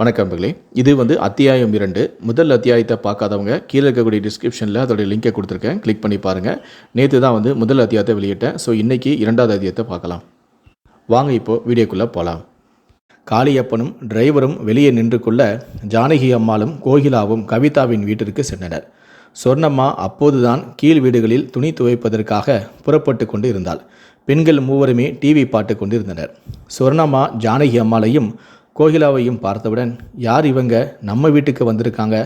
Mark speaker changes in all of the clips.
Speaker 1: வணக்கம் மகளே இது வந்து அத்தியாயம் இரண்டு. முதல் அத்தியாயத்தை பார்க்காதவங்க கீழே இருக்கக்கூடிய டிஸ்கிரிப்ஷனில் அதோடைய லிங்கை கொடுத்துருக்கேன். கிளிக் பண்ணி பாருங்கள் நேற்று தான் வந்து முதல் அத்தியாயத்தை வெளியிட்டேன். ஸோ இன்றைக்கி இரண்டாவது அத்தியாயத்தை பார்க்கலாம். வாங்க இப்போது வீடியோக்குள்ளே போகலாம் காளியப்பனும் டிரைவரும் வெளியே நின்று கொள்ள ஜானகி அம்மாளும் கோகிலாவும் கவிதாவின் வீட்டிற்கு சென்றனர். சொர்ணம்மா அப்போதுதான் கீழ் வீடுகளில் துணி துவைப்பதற்காக புறப்பட்டு கொண்டு இருந்தாள். பெண்கள் மூவருமே டிவி பார்த்து கொண்டிருந்தனர். சொர்ணம்மா ஜானகி அம்மாளையும் கோகிலாவையும் பார்த்தவுடன் யார் இவங்க? நம்ம வீட்டுக்கு வந்திருக்காங்க.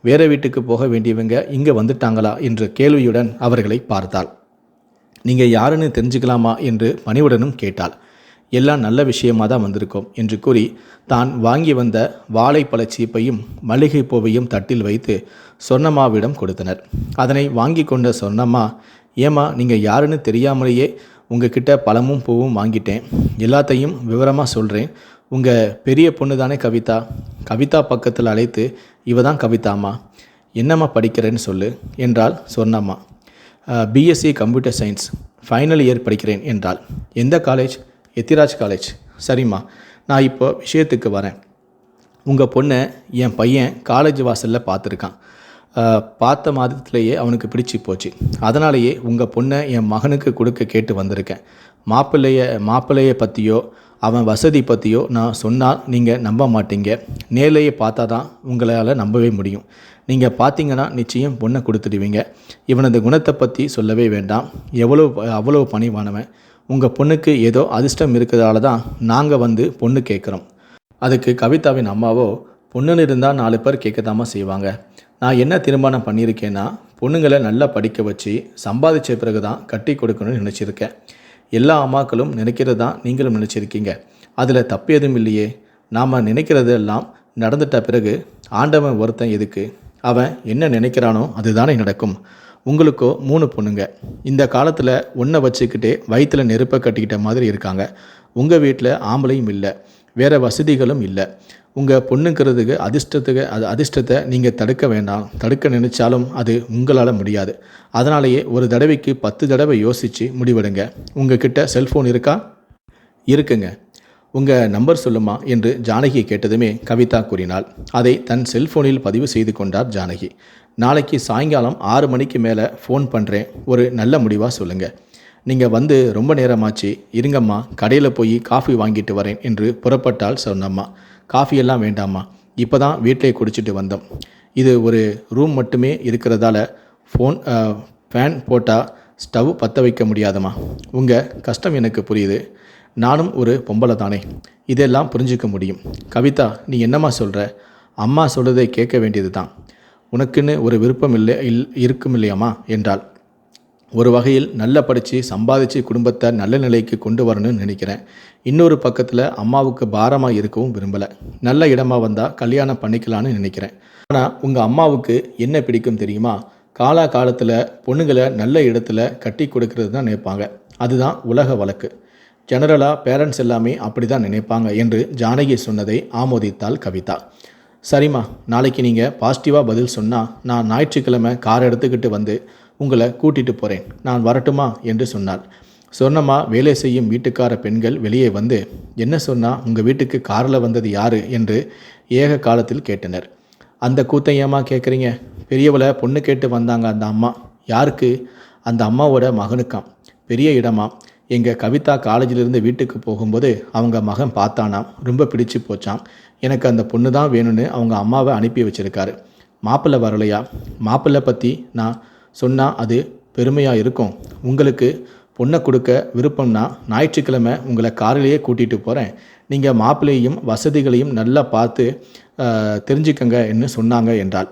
Speaker 1: வேற வீட்டுக்கு போக வேண்டியவங்க இங்கே வந்துட்டாங்களா? என்ற கேள்வியுடன் அவர்களை பார்த்தாள். நீங்கள் யாருன்னு தெரிஞ்சுக்கலாமா? என்று பணிவுடனும் கேட்டாள். எல்லாம் நல்ல விஷயமாக தான் வந்திருக்கோம் என்று கூறி தான் வாங்கி வந்த வாழைப்பழ சீப்பையும் மளிகைப்பூவையும் பூவையும் தட்டில் வைத்து சொன்னம்மாவிடம் கொடுத்தனர். அதனை வாங்கி கொண்ட சொன்னம்மா ஏம்மா நீங்கள் யாருன்னு தெரியாமலேயே உங்ககிட்ட பழமும் பூவும் வாங்கிட்டேன். எல்லாத்தையும் விவரமாக சொல்கிறேன் உங்கள் பெரிய பொண்ணு தானே கவிதா? கவிதா பக்கத்தில் அழைத்து இவ தான் கவிதாம்மா. என்னம்மா படிக்கிறேன்னு சொல்லு என்றால் சொன்னம்மா. BSc computer science final year படிக்கிறேன் என்றாள். எந்த காலேஜ் எத்திராஜ் காலேஜ் சரிம்மா நான் இப்போ விஷயத்துக்கு வரேன். உங்கள் பொண்ணை என் பையன் காலேஜ் வாசலில் பார்த்துருக்கான். பார்த்த மாதத்துலேயே அவனுக்கு பிடிச்சி போச்சு. அதனாலேயே உங்கள் பொண்ணை என் மகனுக்கு கொடுக்க கேட்டு வந்திருக்கேன். மாப்பிள்ளைய மாப்பிள்ளையை பற்றியோ அவன் வசதி பற்றியோ நான் சொன்னால் நீங்கள் நம்ப மாட்டீங்க. நேர்லேயே பார்த்தா தான் உங்களால் நம்பவே முடியும். நீங்கள் பார்த்தீங்கன்னா நிச்சயம் பொண்ணை கொடுத்துடுவீங்க. இவனது குணத்தை பற்றி சொல்லவே வேண்டாம். எவ்வளோ அவ்வளோ பணிவானவன். உங்கள் பொண்ணுக்கு ஏதோ அதிர்ஷ்டம் இருக்கிறதால தான் நாங்கள் வந்து பொண்ணு கேட்குறோம் அதுக்கு கவிதாவின் அம்மாவோ பொண்ணுன்னு இருந்தால் நாலு பேர் கேட்கத்தாமா செய்வாங்க. நான் என்ன தீர்மானம் பண்ணியிருக்கேன்னா பொண்ணுங்களை நல்லா படிக்க வச்சு சம்பாதிச்ச பிறகு தான் கட்டி கொடுக்கணும்னு நினச்சிருக்கேன். எல்லா அம்மாக்களும் நினைக்கிறது தான் நீங்களும் நினச்சிருக்கீங்க. அதில் தப்பு எதுவும் இல்லையே. நாம் நினைக்கிறதெல்லாம் நடந்துட்ட பிறகு ஆண்டவன் ஒருத்தன் எதுக்கு? அவன் என்ன நினைக்கிறானோ அதுதானே நடக்கும். உங்களுக்கோ மூணு பொண்ணுங்க. இந்த காலத்தில் ஒன்றை வச்சுக்கிட்டே வயிற்றுல நெருப்பை கட்டிக்கிட்ட மாதிரி இருக்காங்க. உங்கள் வீட்டில் ஆம்பளையும் இல்லை. வேறு வசதிகளும் இல்லை. உங்கள் பொண்ணுங்கிறதுக்கு அதிர்ஷ்டத்துக்கு அது அதிர்ஷ்டத்தை நீங்கள் தடுக்க வேண்டாம். தடுக்க நினைச்சாலும் அது உங்களால் முடியாது. அதனாலேயே ஒரு தடவைக்கு பத்து தடவை யோசித்து முடிவெடுங்க. உங்கள் கிட்ட செல்ஃபோன் இருக்கா? இருக்குங்க. உங்கள் நம்பர் சொல்லுமா? என்று ஜானகி கேட்டதுமே கவிதா கூறினாள். அதை தன் செல்ஃபோனில் பதிவு செய்து கொண்டார் ஜானகி. நாளைக்கு சாயங்காலம் ஆறு மணிக்கு மேலே ஃபோன் பண்ணுறேன் ஒரு நல்ல முடிவாக சொல்லுங்கள் நீங்கள் வந்து ரொம்ப நேரமாச்சு. இருங்கம்மா. கடையில் போய் காஃபி வாங்கிட்டு வரேன் என்று புறப்பட்டால் சொன்னம்மா காஃபியெல்லாம் வேண்டாம்மா. இப்போ தான் வீட்டிலே குடிச்சிட்டு வந்தோம். இது ஒரு ரூம் மட்டுமே இருக்கிறதால ஃபோன் ஃபேன் போட்டால் ஸ்டவ் பற்ற வைக்க முடியாதம்மா. உங்கள் கஷ்டம் எனக்கு புரியுது. நானும் ஒரு பொம்பளை தானே. இதெல்லாம் புரிஞ்சுக்க முடியும். கவிதா நீ என்னம்மா சொல்கிற அம்மா சொல்கிறதை கேட்க வேண்டியது தான் உனக்குன்னு ஒரு விருப்பம் இல்லை இல் இருக்கும் இல்லையாம்மா என்றாள். ஒரு வகையில் நல்லா படித்து சம்பாதிச்சு குடும்பத்தை நல்ல நிலைக்கு கொண்டு வரணும்னு நினைக்கிறேன். இன்னொரு பக்கத்தில் அம்மாவுக்கு பாரமாக இருக்கவும் விரும்பலை. நல்ல இடமா வந்தால் கல்யாணம் பண்ணிக்கலான்னு நினைக்கிறேன். ஆனால் உங்கள் அம்மாவுக்கு என்ன பிடிக்கும் தெரியுமா? காலா காலத்தில் பொண்ணுங்களை நல்ல இடத்துல கட்டி கொடுக்கறது தான் நினைப்பாங்க. அதுதான் உலக வழக்கு. ஜெனரலாக பேரண்ட்ஸ் எல்லாமே அப்படி தான் நினைப்பாங்க என்று ஜானகி சொன்னதை ஆமோதித்தாள் கவிதா. சரிம்மா நாளைக்கு நீங்கள் பாசிட்டிவாக பதில் சொன்னால் நான் ஞாயிற்றுக்கிழமை கார் எடுத்துக்கிட்டு வந்து உங்களை கூட்டிகிட்டு போகிறேன் நான் வரட்டுமா? என்று சொன்னாள். சொன்னம்மா வேலை செய்யும் வீட்டுக்கார பெண்கள் வெளியே வந்து என்ன சொன்னா உங்கள் வீட்டுக்கு காரில் வந்தது யாரு? என்று ஏக காலத்தில் கேட்டனர். அந்த கூத்தையம்மா கேட்குறீங்க பெரியவளை பொண்ணு கேட்டு வந்தாங்க அந்த அம்மா. யாருக்கு? அந்த அம்மாவோட மகனுக்காம். பெரிய இடமா? எங்கள் கவிதா காலேஜிலிருந்து வீட்டுக்கு போகும்போது அவங்க மகன் பார்த்தானாம். ரொம்ப பிடிச்சு போச்சான் எனக்கு அந்த பொண்ணு தான் வேணும்னு அவங்க அம்மாவை அனுப்பி வச்சுருக்காரு. மாப்பிள்ளை வரலையா? மாப்பிள்ளை பற்றி நான் சொன்னால் அது பெருமையாக இருக்கும். உங்களுக்கு பொண்ணை கொடுக்க விருப்பம்னா ஞாயிற்றுக்கிழமை உங்களை காரிலேயே கூட்டிகிட்டு போகிறேன் நீங்கள் மாப்பிள்ளையும் வசதிகளையும் நல்லா பார்த்து தெரிஞ்சுக்கங்க என்று சொன்னாங்க என்றாள்.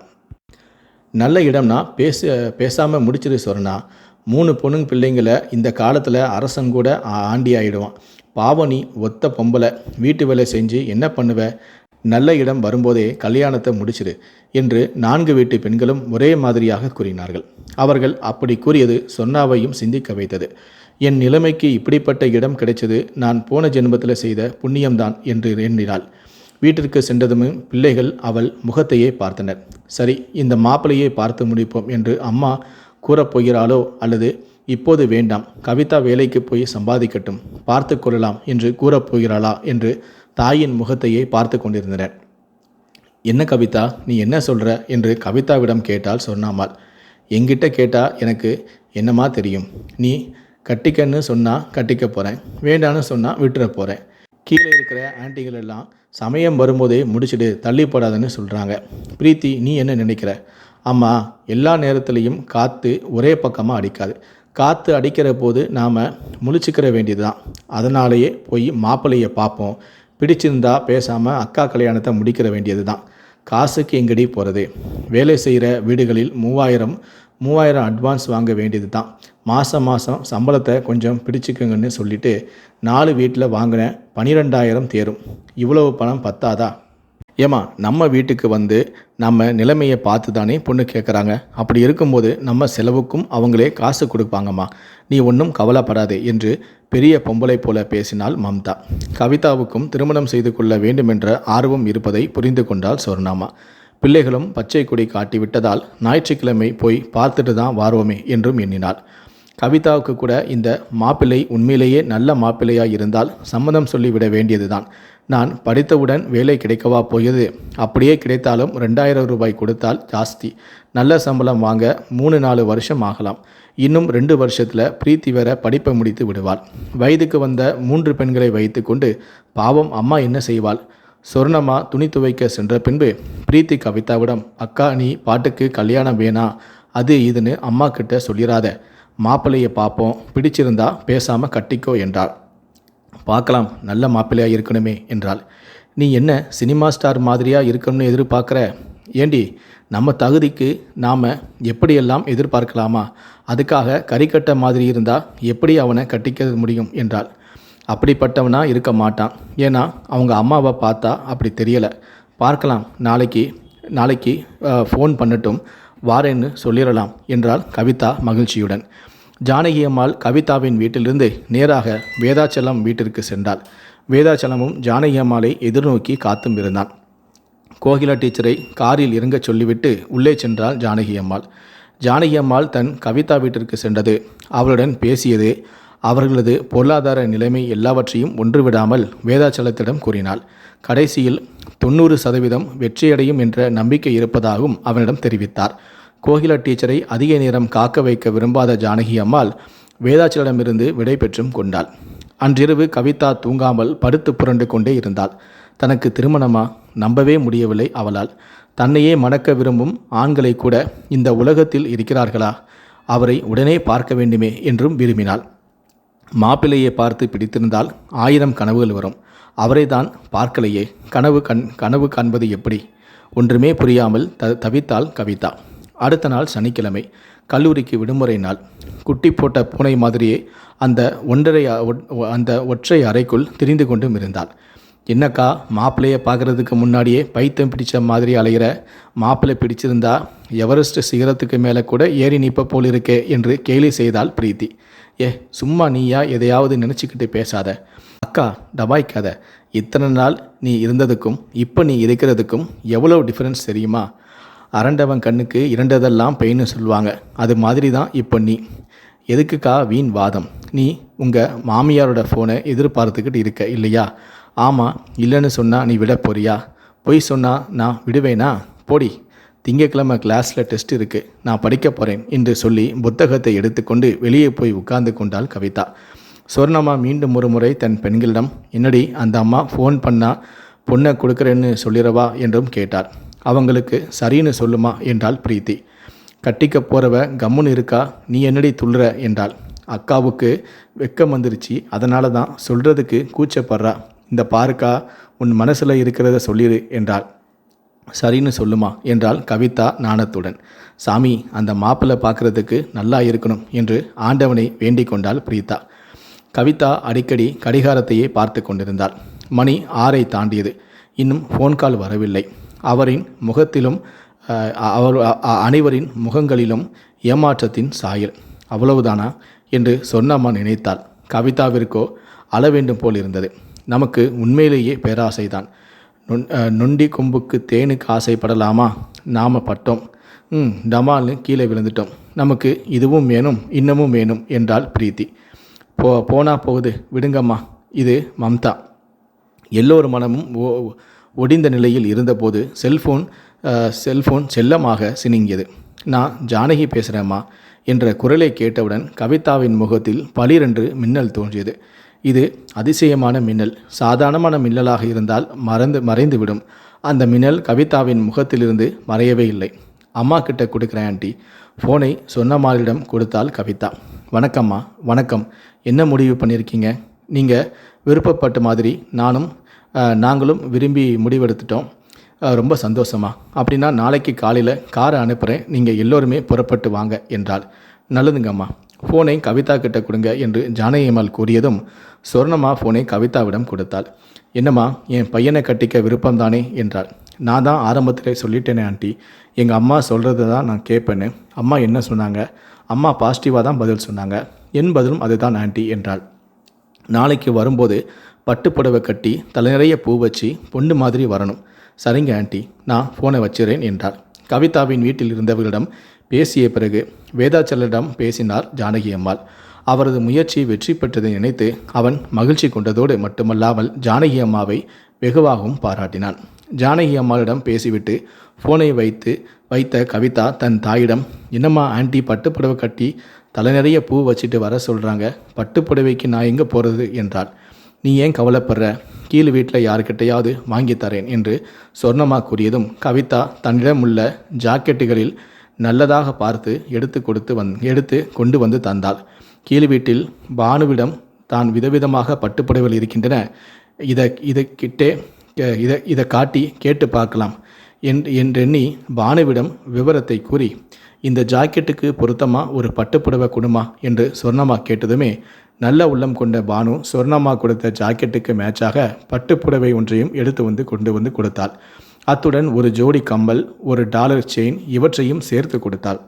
Speaker 1: நல்ல இடம்னா பேச பேசாமல் முடிச்சிரு சொன்னா மூணு பொண்ணுங்க பிள்ளைங்களை இந்த காலத்தில் அரசன் கூட ஆண்டி ஆயிடுவான் பாவனி ஒத்த பொம்பளை. வீட்டு வேலை செஞ்சு என்ன பண்ணுவ? நல்ல இடம் வரும்போதே கல்யாணத்தை முடிச்சிடு என்று நான்கு வீட்டு பெண்களும் ஒரே மாதிரியாக கூறினார்கள். அவர்கள் அப்படி கூறியது சொன்னாவையும் சிந்திக்க வைத்தது. என் நிலைமைக்கு இப்படிப்பட்ட இடம் கிடைச்சது நான் போன ஜென்மத்தில் செய்த புண்ணியம்தான் என்று எண்ணினாள். வீட்டிற்கு சென்றதும் பிள்ளைகள் அவள் முகத்தையே பார்த்தனர். சரி இந்த மாப்பிளையை பார்த்து முடிப்போம் என்று அம்மா கூறப் போகிறாளோ அல்லது இப்போது வேண்டாம் கவிதா வேலைக்கு போய் சம்பாதிக்கட்டும் பார்த்து கொள்ளலாம் என்று கூறப் போகிறாளா என்று தாயின் முகத்தையே பார்த்து கொண்டிருந்தனர். என்ன கவிதா நீ என்ன சொல்கிற என்று கவிதாவிடம் கேட்டால் சொன்னாமால் என்கிட்ட கேட்டால் எனக்கு என்னமா தெரியும்? நீ கட்டிக்கன்னு சொன்னால் கட்டிக்க போகிறேன் வேண்டான்னு சொன்னால் விட்டுற போகிறேன் கீழே இருக்கிற ஆன்ட்டிகள் எல்லாம் சமயம் வரும்போதே முடிச்சுடு தள்ளி போடாதன்னு சொல்கிறாங்க பிரீத்தி நீ என்ன நினைக்கிற? ஆமாம் எல்லா நேரத்துலையும் காற்று ஒரே பக்கமாக அடிக்காது. காற்று அடிக்கிற போது நாம் முழிச்சுக்கிற வேண்டியது தான் அதனாலேயே போய் மாப்பிள்ளையை பார்ப்போம் பிடிச்சிருந்தா பேசாமல் அக்கா கல்யாணத்தை முடிக்கிற வேண்டியது தான் காசுக்கு எங்கடி போகிறது வேலை செய்கிற வீடுகளில் மூவாயிரம் மூவாயிரம் அட்வான்ஸ் வாங்க வேண்டியது தான் மாதம் மாதம் சம்பளத்தை கொஞ்சம் பிடிச்சிக்கங்கன்னு சொல்லிட்டு நாலு வீட்டில் வாங்கின பன்னிரெண்டாயிரம் தேரும். இவ்வளவு பணம் பத்தாதா? ஏமா நம்ம வீட்டுக்கு வந்து நம்ம நிலைமையை பார்த்து தானே பொண்ணு கேட்குறாங்க அப்படி இருக்கும்போது நம்ம செலவுக்கும் அவங்களே காசு கொடுப்பாங்கம்மா. நீ ஒன்றும் கவலைப்படாதே என்று பெரிய பொம்பளை போல பேசினாள் மம்தா. கவிதாவுக்கும் திருமணம் செய்து கொள்ள வேண்டுமென்ற ஆர்வம் இருப்பதை புரிந்து கொண்டாள் சொர்ணாமா. பிள்ளைகளும் பச்சை கொடி காட்டி விட்டதால் ஞாயிற்றுக்கிழமை போய் பார்த்துட்டு தான் வாரோமே என்றும் எண்ணினாள். கவிதாவுக்கு கூட இந்த மாப்பிள்ளை உண்மையிலேயே நல்ல மாப்பிள்ளையாக இருந்தால் சம்மதம் சொல்லிவிட வேண்டியதுதான். நான் படித்தவுடன் வேலை கிடைக்கவா போயது? அப்படியே கிடைத்தாலும் ரெண்டாயிரம் ரூபாய் கொடுத்தால் ஜாஸ்தி. நல்ல சம்பளம் வாங்க மூணு நாலு வருஷம் ஆகலாம். இன்னும் ரெண்டு வருஷத்தில் பிரீத்தி வேற படிப்பை முடித்து விடுவாள். வயதுக்கு வந்த மூன்று பெண்களை வைத்துக்கொண்டு பாவம் அம்மா என்ன செய்வாள்? சொர்ணமா துணி துவைக்க சென்ற பின்பு பிரீத்தி கவிதாவிடம் அக்கா நீ பாட்டுக்கு கல்யாணம் வேணா. அது இதுன்னு அம்மா கிட்ட சொல்லிடாத மாப்பிள்ளையை பார்ப்போம். பிடிச்சிருந்தா பேசாமல் கட்டிக்கோ என்றாள். பார்க்கலாம் நல்ல மாப்பிள்ளையாக இருக்கணுமே என்றாள். நீ என்ன சினிமா ஸ்டார் மாதிரியாக இருக்கணும்னு எதிர்பார்க்குற? ஏண்டி நம்ம தகுதிக்கு நாம் எப்படியெல்லாம் எதிர்பார்க்கலாமா? அதுக்காக கறிக்கட்ட மாதிரி இருந்தால் எப்படி அவனை கட்டிக்க முடியும் என்றாள். அப்படிப்பட்டவனா இருக்க மாட்டான். ஏன்னா அவங்க அம்மாவை பார்த்தா அப்படி தெரியலை. பார்க்கலாம் நாளைக்கு நாளைக்கு ஃபோன் பண்ணட்டும். வாரேன்னு சொல்லிடலாம் என்றாள் கவிதா மகிழ்ச்சியுடன். ஜானகி அம்மாள் கவிதாவின் வீட்டிலிருந்து நேராக வேதாச்சலம் வீட்டிற்கு சென்றாள். வேதாச்சலமும் ஜானகி அம்மாளை எதிர்நோக்கி காத்தும் இருந்தான். கோகிலா டீச்சரை காரில் இறங்கச் சொல்லிவிட்டு உள்ளே சென்றாள் ஜானகி அம்மாள் ஜானகி அம்மாள் தன் கவிதா வீட்டிற்கு சென்றது. அவளுடன் பேசியது அவர்களது பொருளாதார நிலைமை எல்லாவற்றையும் ஒன்றுவிடாமல் வேதாச்சலத்திடம் கூறினாள். கடைசியில் தொண்ணூறு சதவீதம் வெற்றியடையும் என்ற நம்பிக்கை இருப்பதாகவும் அவனிடம் தெரிவித்தார். கோகிலா டீச்சரை அதிக நேரம் காக்க வைக்க விரும்பாத ஜானகி அம்மாள் வேதாச்சலிடமிருந்து விடை பெற்றும் கொண்டாள். அன்றிரவு கவிதா தூங்காமல் படுத்து புரண்டு கொண்டே இருந்தாள். தனக்கு திருமணமா? நம்பவே முடியவில்லை அவளால். தன்னையே மணக்க விரும்பும் ஆண்களை கூட இந்த உலகத்தில் இருக்கிறார்களா? அவரை உடனே பார்க்க வேண்டுமே என்றும் விரும்பினாள். மாப்பிள்ளையை பார்த்து பிடித்திருந்தால் ஆயிரம் கனவுகள் வரும். அவரை தான் பார்க்கலையே. கனவு கண் கனவு காண்பது எப்படி? ஒன்றுமே புரியாமல் த தவித்தாள் கவிதா. அடுத்த நாள் சனிக்கிழமை கல்லூரிக்கு விடுமுறை நாள். குட்டி போட்ட பூனை மாதிரியே அந்த ஒன்றரை அந்த ஒற்றை அறைக்குள் திரிந்து கொண்டும் இருந்தாள். என்னக்கா மாப்பிள்ளையை பார்க்குறதுக்கு முன்னாடியே பைத்தியம் பிடிச்ச மாதிரி அலைகிற மாப்பிள்ளை பிடிச்சிருந்தா எவரெஸ்ட் சிகரத்துக்கு மேலே கூட ஏறி நிற்ப போல் இருக்கே என்று கேலி செய்தாள் பிரீத்தி. ஏ சும்மா நீயா எதையாவது நினச்சிக்கிட்டு பேசாத. அக்கா டபாய்க்காத. இத்தனை நாள் நீ இருந்ததுக்கும் இப்போ நீ இருக்கிறதுக்கும் எவ்வளோ டிஃப்ரென்ஸ் தெரியுமா? அரண்டவன் கண்ணுக்கு இரண்டதெல்லாம் பெயின்னு சொல்லுவாங்க. அது மாதிரி தான் இப்போ நீ. எதுக்குக்கா வீண் வாதம்? நீ உங்கள் மாமியாரோட ஃபோனை எதிர்பார்த்துக்கிட்டு இருக்க இல்லையா? ஆமாம் இல்லைன்னு சொன்னால் நீ விட போறியா? பொய் சொன்னால் நான் விடுவேனா? போடி திங்கக்கிழமை கிளாஸில் டெஸ்ட் இருக்குது நான் படிக்க போகிறேன் என்று சொல்லி புத்தகத்தை எடுத்துக்கொண்டு வெளியே போய் உட்கார்ந்து கொண்டாள் கவிதா. சொர்ணம்மா மீண்டும் ஒரு முறை தன் பெண்களிடம் என்னடி அந்த அம்மா ஃபோன் பண்ணால் பொண்ணை கொடுக்குறேன்னு சொல்லிடவா என்றும் கேட்டார் அவங்களுக்கு சரின்னு சொல்லுமா என்றாள் பிரீத்தி. கட்டிக்க போகிறவ கம்முன்னு இருக்கா? நீ என்னடி துள்ளுற? என்றாள். அக்காவுக்கு வெக்கம் வந்துருச்சு. அதனால தான் சொல்கிறதுக்கு கூச்சப்படுறா. இந்த பாருக்கா உன் மனசில் இருக்கிறத சொல்லிடு என்றாள். சரின்னு சொல்லுமா என்றாள் கவிதா நாணத்துடன். சாமி அந்த மாப்பிள்ளை பார்க்கறதுக்கு நல்லா இருக்கணும் என்று ஆண்டவனை வேண்டிக் கொண்டாள் பிரீதா கவிதா அடிக்கடி கடிகாரத்தையே பார்த்து கொண்டிருந்தாள். மணி ஆறை தாண்டியது. இன்னும் ஃபோன் கால் வரவில்லை. அவரின் முகத்திலும் அவர் அனைவரின் முகங்களிலும் ஏமாற்றத்தின் சாயல். அவ்வளவுதானா? என்று சொன்னம்மா நினைத்தாள். கவிதாவிற்கோ அள வேண்டும் போல் இருந்தது. நமக்கு உண்மையிலேயே பேராசைதான். தான் நொண்டி கொம்புக்கு தேனுக்கு ஆசைப்படலாமா? நாம் பட்டோம். ம் டமால்னு கீழே விழுந்துட்டோம். நமக்கு இதுவும் வேணும் இன்னமும் வேணும் என்றாள் பிரீத்தி. போ போனா போகுது விடுங்கம்மா. இது மம்தா. எல்லோர் மனமும் ஓ ஒடிந்த நிலையில் இருந்தபோது செல்ஃபோன் செல்ஃபோன் செல்லமாக சினிங்கியது. நான் ஜானகி பேசுகிறேம்மா என்ற குரலை கேட்டவுடன் கவிதாவின் முகத்தில் பளிரென்று மின்னல் தோன்றியது. இது அதிசயமான மின்னல். சாதாரணமான மின்னலாக இருந்தால் மறந்து மறைந்துவிடும். அந்த மின்னல் கவிதாவின் முகத்திலிருந்து மறையவே இல்லை. அம்மா கிட்ட கொடுக்குறேன் ஆண்டி. ஃபோனை சொன்னம்மாளிடம் கொடுத்தாள் கவிதா. வணக்கம்மா வணக்கம். என்ன முடிவு பண்ணியிருக்கீங்க நீங்கள் விருப்பப்பட்ட மாதிரி நானும் நாங்களும் விரும்பி முடிவெடுத்துட்டோம். ரொம்ப சந்தோஷமா. அப்படின்னா நாளைக்கு காலையில் காரை அனுப்புகிறேன் நீங்கள் எல்லோருமே புறப்பட்டு வாங்க என்றாள். நல்லதுங்கம்மா. ஃபோனை கவிதா கிட்ட கொடுங்க என்று ஜானகியம்மாள் கூறியதும் சொர்ணமா ஃபோனை கவிதாவிடம் கொடுத்தாள். என்னம்மா என் பையனை கட்டிக்க விருப்பம்தானே? என்றாள். நான் தான் ஆரம்பத்தில் சொல்லிட்டேனே ஆண்டி. எங்கள் அம்மா சொல்கிறது தான் நான் கேட்பேன்னு அம்மா என்ன சொன்னாங்க? அம்மா பாசிட்டிவாக தான் பதில் சொன்னாங்க. என் பதிலும் அதுதான் ஆண்டி என்றாள். நாளைக்கு வரும்போது பட்டு புடவை கட்டி தலை நிறைய பூ வச்சு பொண்ணு மாதிரி வரணும். சரிங்க ஆண்டி. நான் ஃபோனை வச்சிறேன் என்றார் கவிதாவின் வீட்டில் இருந்தவர்களிடம் பேசிய பிறகு வேதாச்சலரிடம் பேசினார் ஜானகி அம்மாள். அவரது முயற்சி வெற்றி பெற்றதை நினைத்து அவன் மகிழ்ச்சி கொண்டதோடு மட்டுமல்லாமல் ஜானகி அம்மாவை வெகுவாகவும் பாராட்டினான். ஜானகி அம்மாளிடம் பேசிவிட்டு ஃபோனை வைத்து வைத்த கவிதா தன் தாயிடம் என்னம்மா ஆண்டி பட்டுப்புடவை கட்டி தலை நிறைய பூ வச்சுட்டு வர சொல்கிறாங்க பட்டுப்புடவைக்கு நான் எங்கே போகிறது என்றாள். நீ ஏன் கவலைப்படுற? கீழ் வீட்டில் யாருக்கிட்டையாவது வாங்கி தரேன் என்று சொர்ணமா கூறியதும் கவிதா தன்னிடம் உள்ள ஜாக்கெட்டுகளில் நல்லதாக பார்த்து எடுத்து கொடுத்து வந் எடுத்து கொண்டு வந்து தந்தாள். கீழ் வீட்டில் பானுவிடம் தான் விதவிதமாக பட்டுப்புடவைகள் இருக்கின்றன. இதை இதை கிட்டே இதை இதை காட்டி கேட்டு பார்க்கலாம் என்- என்றெண்ணி பானுவிடம் விவரத்தை கூறி இந்த ஜாக்கெட்டுக்கு பொருத்தமாக ஒரு பட்டுப்புடவை கொடுமா? என்று சொர்ணமா கேட்டதுமே நல்ல உள்ளம் கொண்ட பானு சொர்ணமா கொடுத்த ஜாக்கெட்டுக்கு மேட்சாக பட்டுப்புடவை ஒன்றையும் எடுத்து வந்து கொண்டு வந்து கொடுத்தாள். அத்துடன் ஒரு ஜோடி கம்மல் ஒரு டாலர் செயின் இவற்றையும் சேர்த்து கொடுத்தாள்.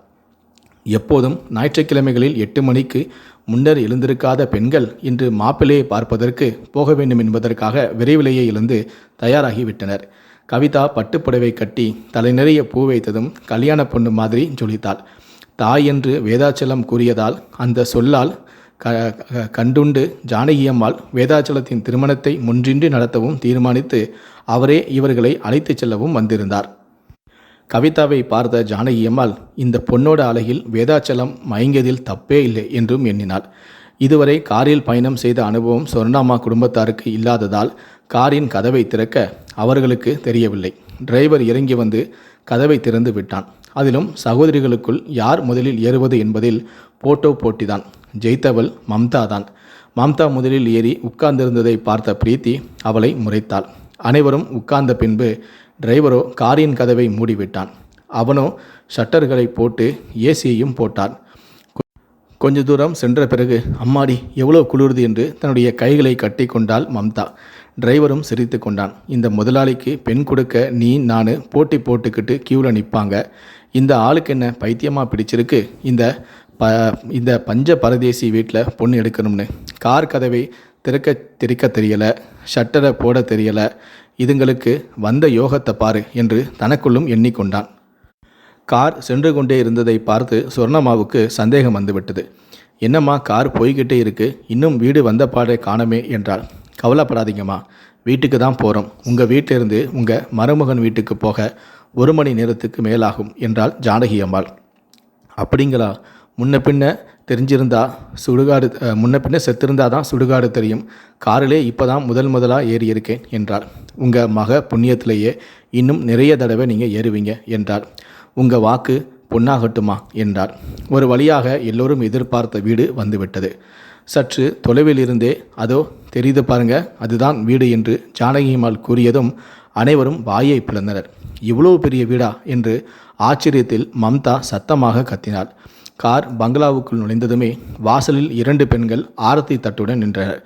Speaker 1: எப்போதும் ஞாயிற்றுக்கிழமைகளில் எட்டு மணிக்கு முன்னர் எழுந்திருக்காத பெண்கள் இன்று மாப்பிள்ளையை பார்ப்பதற்கு போக வேண்டும் என்பதற்காக விரைவிலேயே எழுந்து தயாராகிவிட்டனர். கவிதா பட்டுப்புடவை கட்டி தலை நிறைய பூ வைத்ததும் கல்யாண பொண்ணு மாதிரி ஜொலித்தாள். தாய் என்று வேதாச்சலம் கூறியதால் அந்த சொல்லால் க க- கண்டுண்டு ஜானகியம்மாள் வேதாச்சலத்தின் திருமணத்தை முன்றின்றி நடத்தவும் தீர்மானித்து அவரே இவர்களை அழைத்துச் செல்லவும் வந்திருந்தார். கவிதாவை பார்த்த ஜானகியம்மாள் இந்த பொண்ணோட அழகில் வேதாச்சலம் மயங்கியதில் தப்பே இல்லை என்றும் எண்ணினாள். இதுவரை காரில் பயணம் செய்த அனுபவம் சொர்ணாமா குடும்பத்தாருக்கு இல்லாததால் காரின் கதவை திறக்க அவர்களுக்கு தெரியவில்லை. டிரைவர் இறங்கி வந்து கதவை திறந்து விட்டான். அதிலும் சகோதரிகளுக்குள் யார் முதலில் ஏறுவது என்பதில் போட்டோ போட்டிதான். ஜெயித்தவள் மம்தா தான். மம்தா முதலில் ஏறி உட்கார்ந்திருந்ததை பார்த்த பிரீத்தி அவளை முறைத்தாள். அனைவரும் உட்கார்ந்த பின்பு டிரைவரோ காரின் கதவை மூடிவிட்டான். அவனோ ஷட்டர்களை போட்டு ஏசியையும் போட்டான். கொஞ்ச தூரம் சென்ற பிறகு அம்மாடி எவ்வளோ குளிருது என்று தன்னுடைய கைகளை கட்டி கொண்டாள் மம்தா. டிரைவரும் சிரித்து கொண்டான். இந்த முதலாளிக்கு பெண் கொடுக்க நீ நான் போட்டி போட்டுக்கிட்டு கியூவில் நிற்பாங்க. இந்த ஆளுக்கு என்ன பைத்தியமாக பிடிச்சிருக்கு? இந்த ப இந்த பஞ்ச பரதேசி வீட்டில் பொண்ணு எடுக்கணும்னு. கார் கதவை திறக்க திறக்க தெரியலை. ஷட்டரை போட தெரியலை. இதுங்களுக்கு வந்த யோகத்தை பாரு என்று தனக்குள்ளும் எண்ணிக்கொண்டான். கார் சென்று கொண்டே இருந்ததை பார்த்து சொர்ணம்மாவுக்கு சந்தேகம் வந்துவிட்டது. என்னம்மா கார் போய்கிட்டே இருக்கு. இன்னும் வீடு வந்த பாடே காணமே என்றாள். கவலைப்படாதீங்கம்மா. வீட்டுக்கு தான் போகிறோம் உங்கள் வீட்டிலிருந்து உங்கள் மருமகன் வீட்டுக்கு போக ஒரு மணி நேரத்துக்கு மேலாகும் என்றாள் ஜானகி அம்மாள். அப்படிங்களா? முன்ன பின்ன தெரிஞ்சிருந்தா சுடுகாடு முன்ன பின்ன செத்திருந்தா தான் சுடுகாடு தெரியும். காரிலே இப்போ தான் முதல் முதலாக ஏறி இருக்கேன் என்றார் உங்கள் மக புண்ணியத்திலேயே இன்னும் நிறைய தடவை நீங்கள் ஏறுவீங்க என்றார் உங்கள் வாக்கு பொன்னாகட்டுமா என்றார் ஒரு வழியாக எல்லோரும் எதிர்பார்த்த வீடு வந்துவிட்டது. சற்று தொலைவில் இருந்தே அதோ தெரியுது பாருங்க அதுதான் வீடு என்று ஜானகிமால் கூறியதும் அனைவரும் வாயை பிளந்தனர். இவ்வளவு பெரிய வீடா? என்று ஆச்சரியத்தில் மம்தா சத்தமாக கத்தினாள். கார் பங்களாவுக்குள் நுழைந்ததுமே வாசலில் இரண்டு பெண்கள் ஆரத்தி தட்டுடன் நின்றனர்.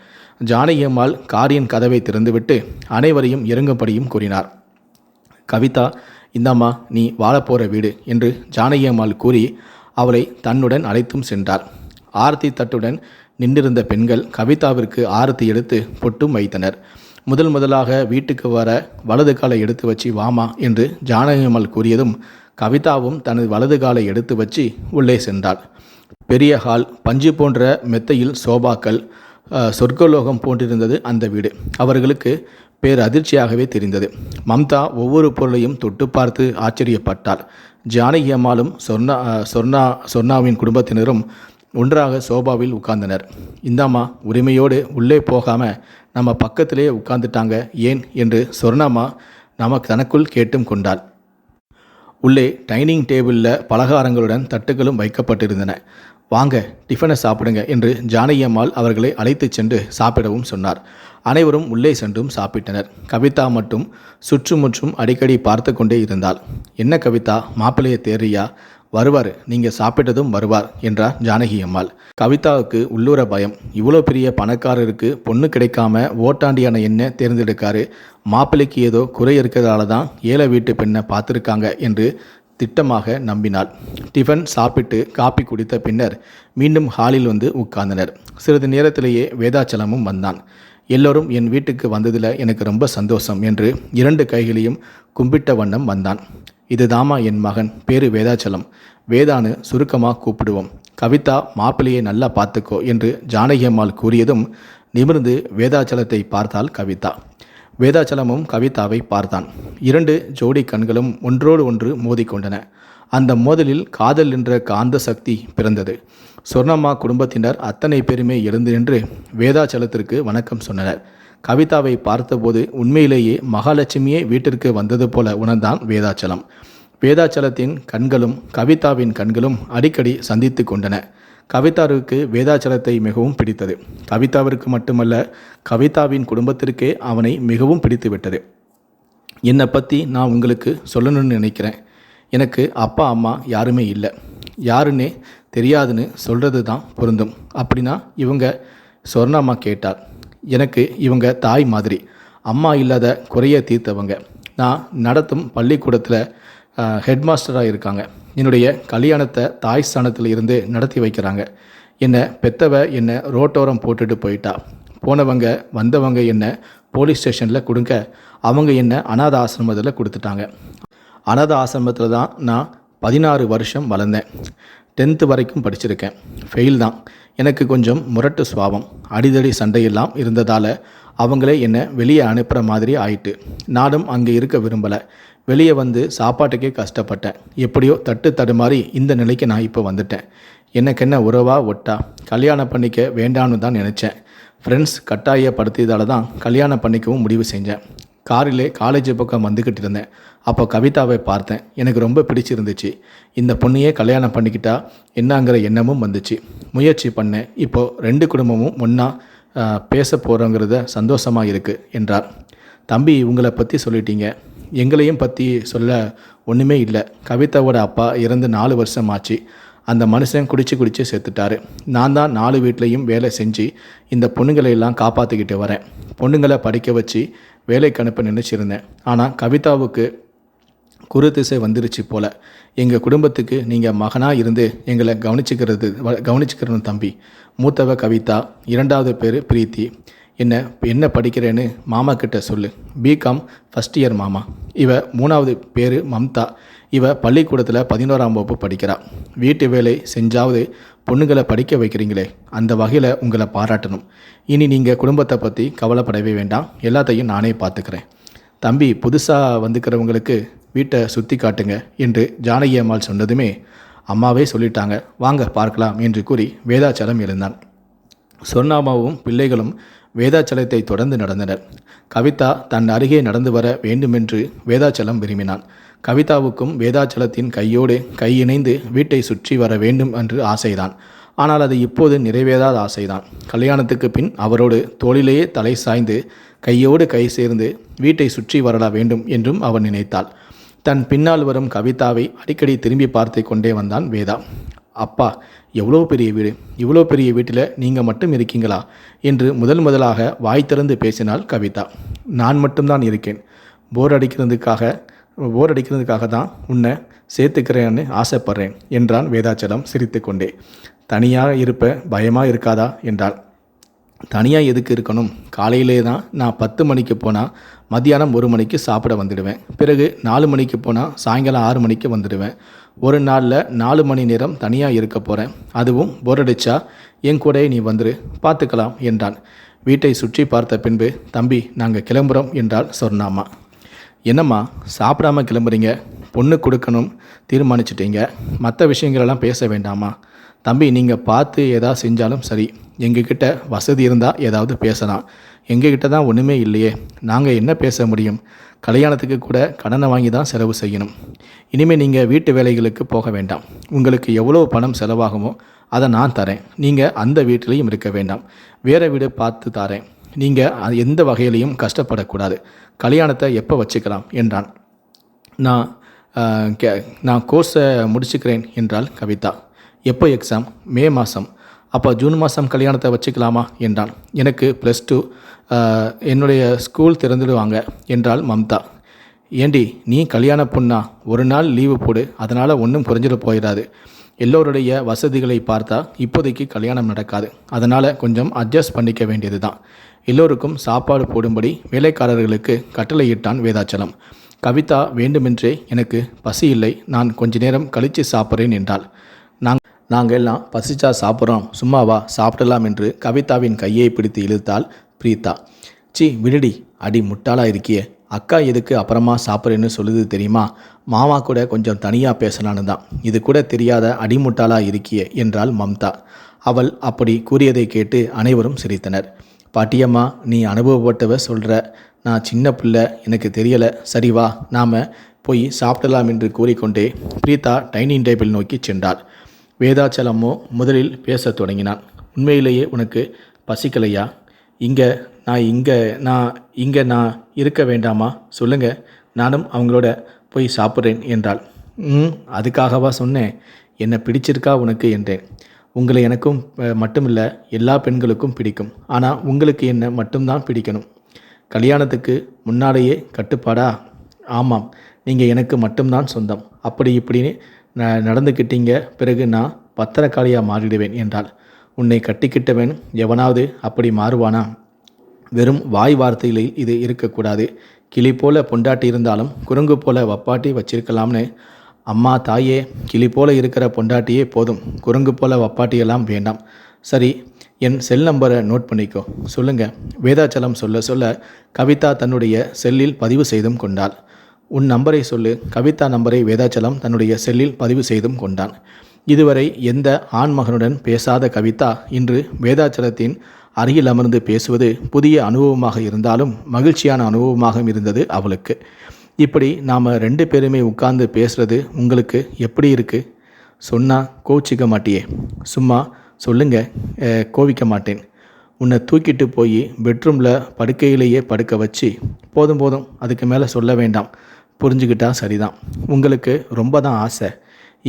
Speaker 1: ஜானகியம்மாள் காரின் கதவை திறந்துவிட்டு அனைவரையும் இறங்கும்படியும் கூறினார். கவிதா இந்தாம்மா நீ வாழப்போகிற வீடு என்று ஜானகி அம்மாள் கூறி அவளை தன்னுடன் அழைத்தும் சென்றார் ஆரத்தி தட்டுடன் நின்றிருந்த பெண்கள் கவிதாவிற்கு ஆரத்தி எடுத்து பொட்டும் வைத்தனர். முதல் முதலாக வீட்டுக்கு வர வலது காலை எடுத்து வச்சு வாமா என்று ஜானகி அம்மாள் கூறியதும் கவிதாவும் தனது வலது காலை எடுத்து வச்சு உள்ளே சென்றாள். பெரிய ஹால் பஞ்சு போன்ற மெத்தையில் சோபாக்கள் சொர்க்கலோகம் போன்றிருந்தது அந்த வீடு. அவர்களுக்கு பேர் அதிர்ச்சியாகவே தெரிந்தது. மம்தா ஒவ்வொரு பொருளையும் தொட்டு பார்த்து ஆச்சரியப்பட்டாள். ஜானகி அம்மாளும் சொர்ணா சொர்ணா சொர்ணாவின் குடும்பத்தினரும் ஒன்றாக சோபாவில் உட்கார்ந்தனர். இந்தாம்மா உரிமையோடு உள்ளே போகாமல் நம்ம பக்கத்திலே உட்கார்ந்துட்டாங்க. ஏன்? என்று சொர்ணாமா நமக்கு தனக்குள் கேட்டும் கொண்டாள். உள்ளே டைனிங் டேபிளில் பலகாரங்களுடன் தட்டுகளும் வைக்கப்பட்டிருந்தன. வாங்க டிஃபனை சாப்பிடுங்க என்று ஜானகியம்மாள் அவர்களை அழைத்துச் சென்று சாப்பிடவும் சொன்னார். அனைவரும் உள்ளே சென்றும் சாப்பிட்டனர். கவிதா மட்டும் சுற்றுமுற்றும் அடிக்கடி பார்த்து கொண்டே இருந்தாள். என்ன கவிதா மாப்பிள்ளையை தேறியா வருவார் நீங்கள் சாப்பிட்டதும் வருவார் என்றார் ஜானகி அம்மாள். கவிதாவுக்கு உள்ளூர பயம். இவ்வளோ பெரிய பணக்காரருக்கு பொண்ணு கிடைக்காம ஓட்டாண்டியான என்ன தேர்ந்தெடுக்காரு? மாப்பிள்ளைக்கு ஏதோ குறை இருக்கிறதால தான் ஏழை வீட்டு பெண்ணை பார்த்துருக்காங்க என்று திட்டமாக நம்பினாள். டிஃபன் சாப்பிட்டு காப்பி குடித்த பின்னர் மீண்டும் ஹாலில் வந்து உட்கார்ந்தனர். சிறிது நேரத்திலேயே வேதாச்சலமும் வந்தான். எல்லோரும் என் வீட்டுக்கு வந்ததில் எனக்கு ரொம்ப சந்தோஷம் என்று இரண்டு கைகளையும் கும்பிட்ட வண்ணம் வந்தான். இதுதாமா என் மகன். பேரு வேதாச்சலம். வேதான்னு சுருக்கமாக கூப்பிடுவோம். கவிதா மாப்பிள்ளையை நல்லா பார்த்துக்கோ என்று ஜானகி அம்மாள் கூறியதும் நிமிர்ந்து வேதாச்சலத்தை பார்த்தாள் கவிதா. வேதாச்சலமும் கவிதாவை பார்த்தான். இரண்டு ஜோடி கண்களும் ஒன்றோடு ஒன்று மோதிக்கொண்டன. அந்த மோதலில் காதல் என்ற காந்த சக்தி பிறந்தது. சொர்ணம்மா குடும்பத்தினர் அத்தனை பேருமே எழுந்து நின்று வேதாச்சலத்திற்கு வணக்கம் சொன்னனர். கவிதாவை பார்த்தபோது உண்மையிலேயே மகாலட்சுமியே வீட்டிற்கு வந்தது போல உணர்ந்தான் வேதாச்சலம். வேதாச்சலத்தின் கண்களும் கவிதாவின் கண்களும் அடிக்கடி சந்தித்து கொண்டன. கவிதாவிற்கு வேதாச்சலத்தை மிகவும் பிடித்தது. கவிதாவிற்கு மட்டுமல்ல கவிதாவின் குடும்பத்திற்கே அவனை மிகவும் பிடித்துவிட்டது. என்னை பற்றி நான் உங்களுக்கு சொல்லணும்னு நினைக்கிறேன். எனக்கு அப்பா அம்மா யாருமே இல்லை. யாருன்னே தெரியாதுன்னு சொல்கிறது தான் பொருந்தும். அப்படின்னா இவங்க சொர்ணம்மா கேட்டார். எனக்கு இவங்க தாய் மாதிரி. அம்மா இல்லாத குறைய தீர்த்தவங்க. நான் நடத்தும் பள்ளிக்கூடத்தில் ஹெட் மாஸ்டராக இருக்காங்க. என்னுடைய கல்யாணத்தை தாய் ஸ்தானத்தில் இருந்து நடத்தி வைக்கிறாங்க. என்னை பெத்தவ என்னை ரோட்டோரம் போட்டுட்டு போயிட்டா. போனவங்க வந்தவங்க என்னை போலீஸ் ஸ்டேஷனில் கொடுங்க. அவங்க என்னை அனாத ஆசிரமத்தில் கொடுத்துட்டாங்க. அனாத ஆசிரமத்தில் தான் நான் பதினாறு வருஷம் வளர்ந்தேன். டென்த்து வரைக்கும் படிச்சிருக்கேன். ஃபெயில் தான். எனக்கு கொஞ்சம் முரட்டு சுவாபம் அடிதடி சண்டையெல்லாம் இருந்ததால் அவங்களே என்னை வெளியே அனுப்புகிற மாதிரி ஆயிட்டு. நானும் அங்கே இருக்க விரும்பலை. வெளியே வந்து சாப்பாட்டுக்கே கஷ்டப்பட்டேன். எப்படியோ தட்டு தடுமாறி இந்த நிலைக்கு நான் இப்போ வந்துட்டேன். எனக்கு என்ன உறவா ஒட்டா? கல்யாணம் பண்ணிக்க வேண்டான்னு தான் நினச்சேன். ஃப்ரெண்ட்ஸ் கட்டாயப்படுத்தியதால தான் கல்யாணம் பண்ணிக்கவும் முடிவு செஞ்சேன். காரிலே காலேஜ் பக்கம் வந்துக்கிட்டு இருந்தேன் அப்போ கவிதாவை பார்த்தேன். எனக்கு ரொம்ப பிடிச்சிருந்துச்சு. இந்த பொண்ணையே கல்யாணம் பண்ணிக்கிட்டா என்னங்கிற எண்ணமும் வந்துச்சு. முயற்சி பண்ணேன். இப்போது ரெண்டு குடும்பமும் ஒன்றா பேச போகிறோங்கிறத சந்தோஷமாக இருக்குது என்றார். தம்பி உங்களை பற்றி சொல்லிட்டீங்க. எங்களையும் பற்றி சொல்ல ஒன்றுமே இல்லை. கவிதாவோட அப்பா இறந்து நாலு வருஷம் ஆச்சு அந்த மனுஷன் குடிச்சு குடிச்சு செத்துட்டாரு. நான் தான் நாலு வீட்லேயும் வேலை செஞ்சு இந்த பொண்ணுங்களை எல்லாம் காப்பாற்றிக்கிட்டு வரேன். பொண்ணுங்களை படிக்க வச்சு வேலைக்கு அனுப்ப நினச்சிருந்தேன். ஆனால் கவிதாவுக்கு குரு திசை வந்துருச்சு போல. எங்கள் குடும்பத்துக்கு நீங்கள் மகனாக இருந்து எங்களை கவனிச்சுக்கிறது வ- கவனிச்சுக்கிறணும் தம்பி. மூத்தவ கவிதா இரண்டாவது பேர் பிரீத்தி. என்ன என்ன படிக்கிறேன்னு மாமா கிட்ட சொல்லு பிகாம் ஃபஸ்ட் இயர் மாமா. இவ மூணாவது பேர் மம்தா. இவ பள்ளிக்கூடத்தில் பதினோராம் வகுப்பு படிக்கிறாள் வீட்டு வேலை செஞ்சாவது பொண்ணுங்களை படிக்க வைக்கிறீங்களே அந்த வகையில் உங்களை பாராட்டணும். இனி நீங்கள் குடும்பத்தை பற்றி கவலைப்படவே வேண்டாம். எல்லாத்தையும் நானே பார்த்துக்கிறேன் தம்பி புதுசாக வந்துக்கிறவங்களுக்கு வீட்டை சுற்றி காட்டுங்க என்று ஜானகி அம்மாள் சொன்னதுமே அம்மாவே சொல்லிட்டாங்க. வாங்க பார்க்கலாம் என்று கூறி வேதாச்சலம் எழுந்தான். சொன்னாமாவும் பிள்ளைகளும் வேதாச்சலத்தை தொடர்ந்து நடந்தனர். கவிதா தன் அருகே நடந்து வர வேண்டுமென்று வேதாச்சலம் விரும்பினான் கவிதாவுக்கும் வேதாச்சலத்தின் கையோடு கை இணைந்து வீட்டை சுற்றி வர வேண்டும் என்று ஆசைதான். ஆனால் அது இப்போது நிறைவேறாத ஆசைதான். கல்யாணத்துக்கு பின் அவரோடு தோளிலேயே தலை சாய்ந்து கையோடு கை சேர்ந்து வீட்டை சுற்றி வரல வேண்டும் என்றும் அவன் நினைத்தாள். தன் பின்னால் வரும் கவிதாவை அடிக்கடி திரும்பி பார்த்து கொண்டே வந்தான் வேதா. அப்பா எவ்வளோ பெரிய வீடு. இவ்வளோ பெரிய வீட்டில் நீங்கள் மட்டும் இருக்கீங்களா? என்று முதல் முதலாக வாய் திறந்து பேசினாள் கவிதா. நான் மட்டும்தான் இருக்கேன். போர் அடிக்கிறதுக்காக போர் அடிக்கிறதுக்காக தான் உன்னை சேர்த்துக்கிறேன்னு ஆசைப்படுறேன் என்றான் வேதாச்சலம் சிரித்துக்கொண்டே. தனியாக இருப்ப பயமாக இருக்காதா என்றாள். தனியாக எதுக்கு இருக்கணும்? காலையிலே தான் நான் பத்து மணிக்கு போனால் மத்தியானம் ஒரு மணிக்கு சாப்பிட வந்துடுவேன். பிறகு நாலு மணிக்கு போனால் சாயங்காலம் ஆறு மணிக்கு வந்துடுவேன். ஒரு நாளில் நாலு மணி நேரம் தனியாக இருக்க போகிறேன் அதுவும் போரடிச்சா என் கூடயே நீ வந்துரு பார்த்துக்கலாம் என்றான். வீட்டை சுற்றி பார்த்த பின்பு தம்பி நாங்கள் கிளம்புறோம் என்றாள் சொர்ணாமா. என்னம்மா சாப்பிடாம கிளம்புறீங்க? பொண்ணு கொடுக்கணும் தீர்மானிச்சிட்டீங்க. மற்ற விஷயங்களெல்லாம் பேச வேண்டாமா தம்பி நீங்கள் பார்த்து ஏதாவது செஞ்சாலும் சரி. எங்ககிட்ட வசதி இருந்தால் ஏதாவது பேசலாம். எங்ககிட்ட தான் ஒன்றுமே இல்லையே. நாங்கள் என்ன பேச முடியும்? கல்யாணத்துக்கு கூட கடனை வாங்கி தான் செலவு செய்யணும். இனிமேல் நீங்கள் வீட்டு வேலைகளுக்கு போக வேண்டாம். உங்களுக்கு எவ்வளோ பணம் செலவாகுமோ அதை நான் தரேன். நீங்கள் அந்த வீட்டிலையும் இருக்க வேண்டாம். வேறு வீடு பார்த்து தரேன். நீங்கள் எந்த வகையிலையும் கஷ்டப்படக்கூடாது. கல்யாணத்தை எப்போ வச்சுக்கலாம் என்றான். நான் கே- நான் கோர்ஸை முடிச்சுக்கிறேன் என்றாள் கவிதா. எப்போ எக்ஸாம் மே மாதம் அப்போ ஜூன் மாதம் கல்யாணத்தை வச்சுக்கலாமா என்றான். எனக்கு ப்ளஸ் டூ என்னுடைய ஸ்கூல் திறந்துடுவாங்க என்றாள் மம்தா. ஏண்டி நீ கல்யாண பொண்ணா? ஒரு நாள் லீவு போடு. அதனால் ஒன்றும் குறைஞ்சிட போயிடாது. எல்லோருடைய வசதிகளை பார்த்தா இப்போதைக்கு கல்யாணம் நடக்காது. அதனால் கொஞ்சம் அட்ஜஸ்ட் பண்ணிக்க வேண்டியது தான் எல்லோருக்கும் சாப்பாடு போடும்படி வேலைக்காரர்களுக்கு கட்டளையிட்டான் வேதாச்சலம். கவிதா வேண்டுமென்றே எனக்கு பசி இல்லை. நான் கொஞ்ச நேரம் கழித்து சாப்பிட்றேன் என்றாள். நாங் நாங்கள் எல்லாம் பசிச்சா சாப்பிட்றோம். சும்மாவா சாப்பிடலாம் என்று கவிதாவின் கையை பிடித்து இழுத்தாள் பிரீதா சி விடுடி. அடி முட்டாளா இருக்கியே. அக்கா எதுக்கு அப்புறமா சாப்பிட்றேன்னு சொல்லுது தெரியுமா? மாமா கூட கொஞ்சம் தனியாக பேசலான்னு தான். இது கூட தெரியாத அடிமுட்டாளா இருக்கியே என்றாள் மம்தா. அவள் அப்படி கூறியதை கேட்டு அனைவரும் சிரித்தனர். பாட்டியம்மா நீ அனுபவப்பட்டவ சொல்கிற நான் சின்ன பிள்ளை எனக்கு தெரியலை. சரி வா நாம் போய் சாப்பிடலாம் என்று கூறிக்கொண்டே பிரீதா டைனிங் டேபிள் நோக்கி சென்றாள். வேதாச்சலமோ முதலில் பேசத் தொடங்கினான் உண்மையிலேயே உனக்கு பசிக்கலையா? இங்கே நான் இங்கே நான் இங்கே நான் இருக்க வேண்டாமா? சொல்லுங்கள் நானும் அவங்களோட போய் சாப்பிட்றேன் என்றாள். ம் அதுக்காகவா சொன்னேன்? என்னை பிடிச்சிருக்கா உனக்கு? என்றேன். உங்களை எனக்கும் மட்டுமில்லை எல்லா பெண்களுக்கும் பிடிக்கும். ஆனால் உங்களுக்கு என்ன மட்டும்தான் பிடிக்கணும். கல்யாணத்துக்கு முன்னாலேயே கட்டுப்பாடா? ஆமாம் நீங்கள் எனக்கு மட்டும்தான் சொந்தம். அப்படி இப்படின்னு ந- நடந்துக்கிட்டீங்க பிறகு நான் பத்திரக்காளியாக மாறிடுவேன் என்றால் உன்னை கட்டிக்கிட்டவன் எவனாவது அப்படி மாறுவானா? வெறும் வாய் வார்த்தைகளில் இது இருக்கக்கூடாது. கிளி போல பொண்டாட்டி இருந்தாலும் குரங்கு போல வப்பாட்டி வச்சிருக்கலாம்னு அம்மா தாயே கிளி போல இருக்கிற பொண்டாட்டியே போதும். குரங்கு போல வப்பாட்டியெல்லாம் வேண்டாம். சரி என் செல் நம்பரை நோட் பண்ணிக்கோ. சொல்லுங்க. வேதாச்சலம் சொல்ல சொல்ல கவிதா தன்னுடைய செல்லில் பதிவு செய்தும் கொண்டாள். உன் நம்பரை சொல்லு. கவிதா நம்பரை வேதாச்சலம் தன்னுடைய செல்லில் பதிவு செய்தும் கொண்டான் இதுவரை எந்த ஆண்மகனுடன் பேசாத கவிதா இன்று வேதாச்சலத்தின் அருகில் அமர்ந்து பேசுவது புதிய அனுபவமாக இருந்தாலும் மகிழ்ச்சியான அனுபவமாக இருந்தது அவளுக்கு. இப்படி நாம் ரெண்டு பேருமே உட்கார்ந்து பேசுறது உங்களுக்கு எப்படி இருக்குது சொன்னால் கோச்சிக்க மாட்டியே. சும்மா சொல்லுங்க கோவிக்க மாட்டேன். உன்னை தூக்கிட்டு போய் பெட்ரூமில் படுக்கையிலேயே படுக்க வச்சு போதும் போதும் அதுக்கு மேலே சொல்ல வேண்டாம். புரிஞ்சுக்கிட்டா சரிதான். உங்களுக்கு ரொம்ப தான் ஆசை.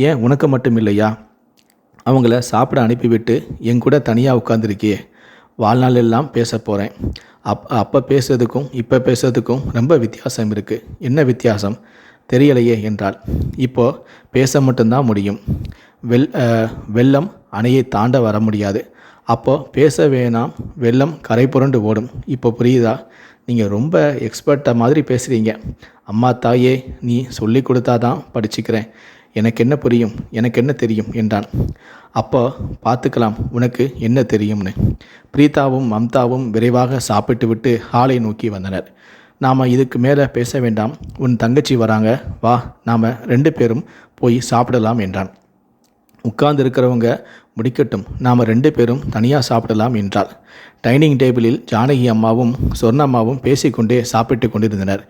Speaker 1: ஏன் உனக்கு மட்டும் இல்லையா? அவங்கள சாப்பிட அனுப்பிவிட்டு என் கூட தனியாக உட்காந்துருக்கியே வாழ்நாள் எல்லாம் பேச போகிறேன் அப் அப்போ பேசுறதுக்கும் இப்போ பேசுறதுக்கும் ரொம்ப வித்தியாசம் இருக்குது என்ன வித்தியாசம்? தெரியலையே என்றால் இப்போ பேச மட்டும்தான் முடியும். வெல் வெள்ளம் அணையை தாண்ட வர முடியாது. அப்போ பேச வேணாம். வெள்ளம் கரை புரண்டு ஓடும். இப்போ புரியுதா? நீங்கள் ரொம்ப எக்ஸ்பர்ட்டை மாதிரி பேசுகிறீங்க அம்மா தாயே நீ சொல்லி கொடுத்தாதான் படிச்சுக்கிறேன். எனக்கு என்ன புரியும்? எனக்கு என்ன தெரியும்? என்றான் அப்போ பார்த்துக்கலாம். உனக்கு என்ன தெரியும்னு. பிரீதாவும் மம்தாவும் விரைவாக சாப்பிட்டுவிட்டு ஹாலை நோக்கி வந்தனர். நாம் இதுக்கு மேலே பேச வேண்டாம். உன் தங்கச்சி வராங்க. வா நாம் ரெண்டு பேரும் போய் சாப்பிடலாம் என்றான். உட்கார்ந்து இருக்கிறவங்க முடிக்கட்டும். நாம் ரெண்டு பேரும் தனியாக சாப்பிடலாம் என்றாள். டைனிங் டேபிளில் ஜானகி அம்மாவும் சொர்ணம்மாவும் பேசிக்கொண்டே சாப்பிட்டு கொண்டிருந்தனர்.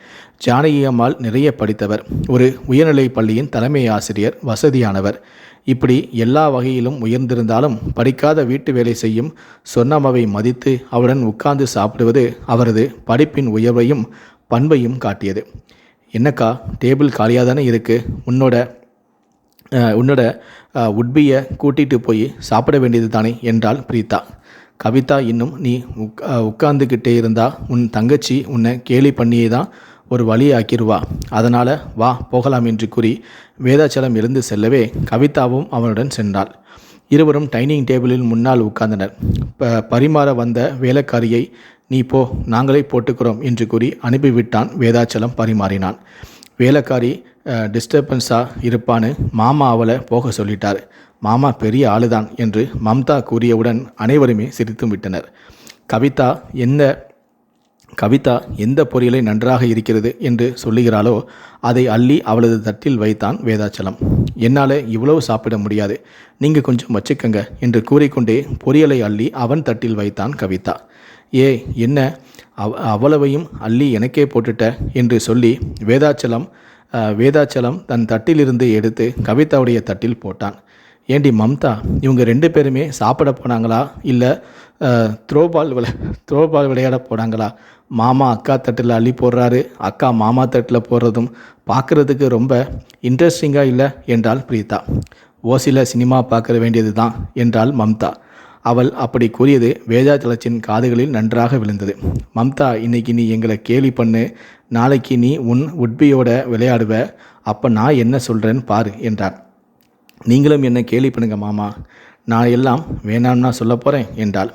Speaker 1: ஜானகி அம்மாள் நிறைய படித்தவர். ஒரு உயர்நிலைப் பள்ளியின் தலைமை ஆசிரியர் வசதியானவர். இப்படி எல்லா வகையிலும் உயர்ந்திருந்தாலும் படிக்காத வீட்டு வேலை செய்யும் சொர்ணம்மாவை மதித்து அவருடன் உட்கார்ந்து சாப்பிடுவது அவரது படிப்பின் உயர்வையும் பண்பையும் காட்டியது. என்னக்கா டேபிள் காலியாக தானே இருக்குது உன்னோட உன்னோட உட்பியை கூட்டிகிட்டு போய் சாப்பிட வேண்டியது தானே என்றாள் பிரீதா கவிதா இன்னும் நீ உக் உட்கார்ந்துக்கிட்டே இருந்தா உன் தங்கச்சி உன்னை கேலி பண்ணியே தான் ஒரு வழி ஆக்கிடுவா அதனால் வா போகலாம் என்று கூறி வேதாச்சலம் எழுந்து செல்லவே கவிதாவும் அவனுடன் சென்றாள். இருவரும் டைனிங் டேபிளில் முன்னால் உட்கார்ந்தனர். ப பரிமாற வந்த வேலைக்காரியை நீ போ நாங்களே போட்டுக்கிறோம் என்று கூறி அனுப்பிவிட்டான் வேதாச்சலம் பரிமாறினான். வேலைக்காரி டிஸ்டர்பன்ஸாக இருப்பான்னு மாமா அவளை போக சொல்லிட்டார். மாமா பெரிய ஆளுதான் என்று மம்தா கூறியவுடன் அனைவருமே சிரித்தும் விட்டனர். கவிதா என்ன கவிதா எந்த பொரியலை நன்றாக இருக்கிறது என்று சொல்லுகிறாளோ அதை அள்ளி அவளது தட்டில் வைத்தான் வேதாச்சலம். என்னால் இவ்வளவு சாப்பிட முடியாது. நீங்கள் கொஞ்சம் வச்சுக்கங்க என்று கூறிக்கொண்டே பொரியலை அள்ளி அவன் தட்டில் வைத்தான் கவிதா. ஏ என்ன அவ் அவ்வளவையும் அள்ளி எனக்கே போட்டுட்ட என்று சொல்லி வேதாச்சலம் வேதாச்சலம் தன் தட்டிலிருந்து எடுத்து கவிதாவுடைய தட்டில் போட்டான். ஏண்டி மம்தா இவங்க ரெண்டு பேருமே சாப்பிட போனாங்களா? இல்லை த்ரோபால் விளை த்ரோபால் விளையாட போனாங்களா? மாமா அக்கா தட்டில் அள்ளி போடுறாரு. அக்கா மாமா தட்டில் போடுறதும் பார்க்குறதுக்கு ரொம்ப இன்ட்ரெஸ்டிங்காக இல்லை? என்றாள் பிரீதா ஓசில சினிமா பார்க்க வேண்டியது தான் என்றாள் மம்தா. அவள் அப்படி கூறியது வேதாச்சலத்தின் காதுகளில் நன்றாக விழுந்தது. மம்தா இன்னைக்கு நீ எங்களை கேலி பண்ணு. நாளைக்கு நீ உன் உட்பியோட விளையாடுவ. அப்போ நான் என்ன சொல்கிறேன்னு பாரு என்றார். நீங்களும் என்ன கேலி பண்ணுங்க மாமா. நான் எல்லாம் வேணாம்னா சொல்ல போகிறேன் என்றாள்.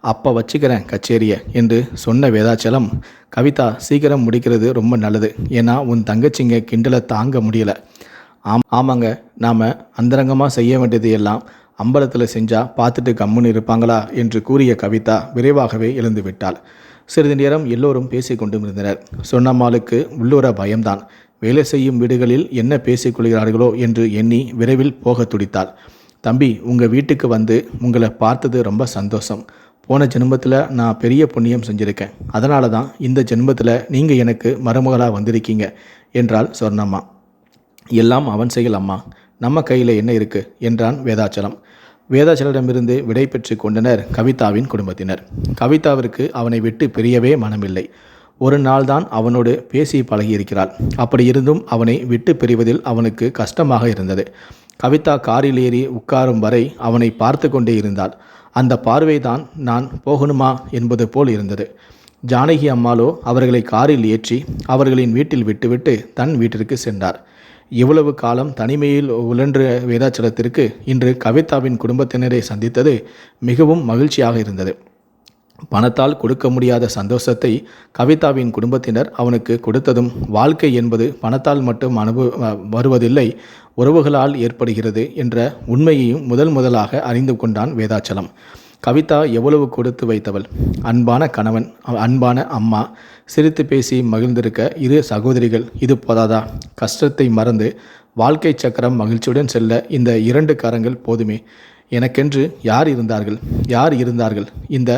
Speaker 1: அப்போ வச்சுக்கிறேன் கச்சேரியை என்று சொன்ன வேதாச்சலம் கவிதா சீக்கிரம் முடிக்கிறது ரொம்ப நல்லது. ஏன்னா உன் தங்கச்சிங்க கிண்டலை தாங்க முடியல. ஆம் ஆமாங்க. நாம் அந்தரங்கமாக செய்ய வேண்டியது எல்லாம் அம்பலத்தில் செஞ்சால் பார்த்துட்டு கம்முன்னு இருப்பாங்களா என்று கூறிய கவிதா விரைவாகவே எழுந்து விட்டாள் சிறிது நேரம் எல்லோரும் பேசிக்கொண்டும் இருந்தனர். சொன்னம்மாளுக்கு உள்ளூர பயம்தான். வேலை செய்யும் வீடுகளில் என்ன பேசிக் கொள்கிறார்களோ என்று எண்ணி விரைவில் போக துடித்தாள். தம்பி உங்கள் வீட்டுக்கு வந்து உங்களை பார்த்தது ரொம்ப சந்தோஷம். போன ஜென்மத்தில் நான் பெரிய புண்ணியம் செஞ்சுருக்கேன். அதனால தான் இந்த ஜென்மத்தில் நீங்கள் எனக்கு மருமகளாக வந்திருக்கீங்க என்றாள் சொர்ணம்மா எல்லாம் அவன் செயல் அம்மா. நம்ம கையில் என்ன இருக்குது என்றான் வேதாச்சலம். வேதாச்சலரிடமிருந்து விடை பெற்று கொண்டனர் கவிதாவின் குடும்பத்தினர். கவிதாவிற்கு அவனை விட்டு பிரியவே மனமில்லை. ஒரு நாள்தான் அவனோடு பேசி பழகியிருக்கிறாள். அப்படி இருந்தும் அவனை விட்டு பிரிவதில் அவனுக்கு கஷ்டமாக இருந்தது. கவிதா காரில் ஏறி உட்காரும் வரை அவனை பார்த்து கொண்டே இருந்தாள். அந்த பார்வைதான் நான் போகணுமா என்பது போல் இருந்தது. ஜானகி அம்மாளோ அவர்களை காரில் ஏற்றி அவர்களின் வீட்டில் விட்டுவிட்டு தன் வீட்டிற்கு சென்றார். இவ்வளவு காலம் தனிமையில் உழன்ற வேதாச்சலத்திற்கு இன்று கவிதாவின் குடும்பத்தினரை சந்தித்தது மிகவும் மகிழ்ச்சியாக இருந்தது. பணத்தால் கொடுக்க முடியாத சந்தோஷத்தை கவிதாவின் குடும்பத்தினர் அவனுக்கு கொடுத்ததும் வாழ்க்கை என்பது பணத்தால் மட்டும் அனுபவ வருவதில்லை உறவுகளால் ஏற்படுகிறது என்ற உண்மையையும் முதல் முதலாக அறிந்து கொண்டான் வேதாச்சலம். கவிதா எவ்வளவு கொடுத்து வைத்தவள்? அன்பான கணவன் அன்பான அம்மா சிரித்து பேசி மகிழ்ந்திருக்க இரு சகோதரிகள் இது போதாதா? கஷ்டத்தை மறந்து வாழ்க்கை சக்கரம் மகிழ்ச்சியுடன் செல்ல இந்த இரண்டு கரங்கள் போதுமே. எனக்கென்று யார் இருந்தார்கள்? யார் இருந்தார்கள்? இந்த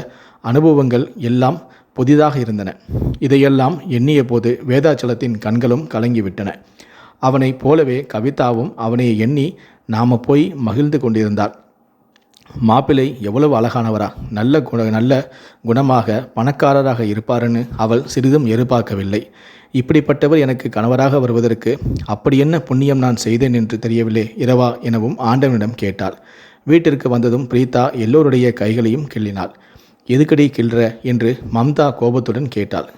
Speaker 1: அனுபவங்கள் எல்லாம் புதிதாக இருந்தன. இதையெல்லாம் எண்ணிய போது வேதாச்சலத்தின் கண்களும் கலங்கிவிட்டன. அவனைப் போலவே கவிதாவும் அவனை எண்ணி நாம போய் மகிழ்ந்து கொண்டிருந்தாள் மாப்பிள்ளை எவ்வளவு அழகானவரா. நல்ல குண நல்ல குணமாக பணக்காரராக இருப்பாருன்னு அவள் சிறிதும் எதிர்பார்க்கவில்லை. இப்படிப்பட்டவர் எனக்கு கணவராக வருவதற்கு அப்படி என்ன புண்ணியம் நான் செய்தேன் என்று தெரியவில்லை இரவா எனவும் ஆண்டவனிடம் கேட்டாள். வீட்டிற்கு வந்ததும் பிரீதா எல்லோருடைய கைகளையும் கிள்ளினாள். எதுக்கடி கிள்ற? என்று மம்தா கோபத்துடன் கேட்டாள்.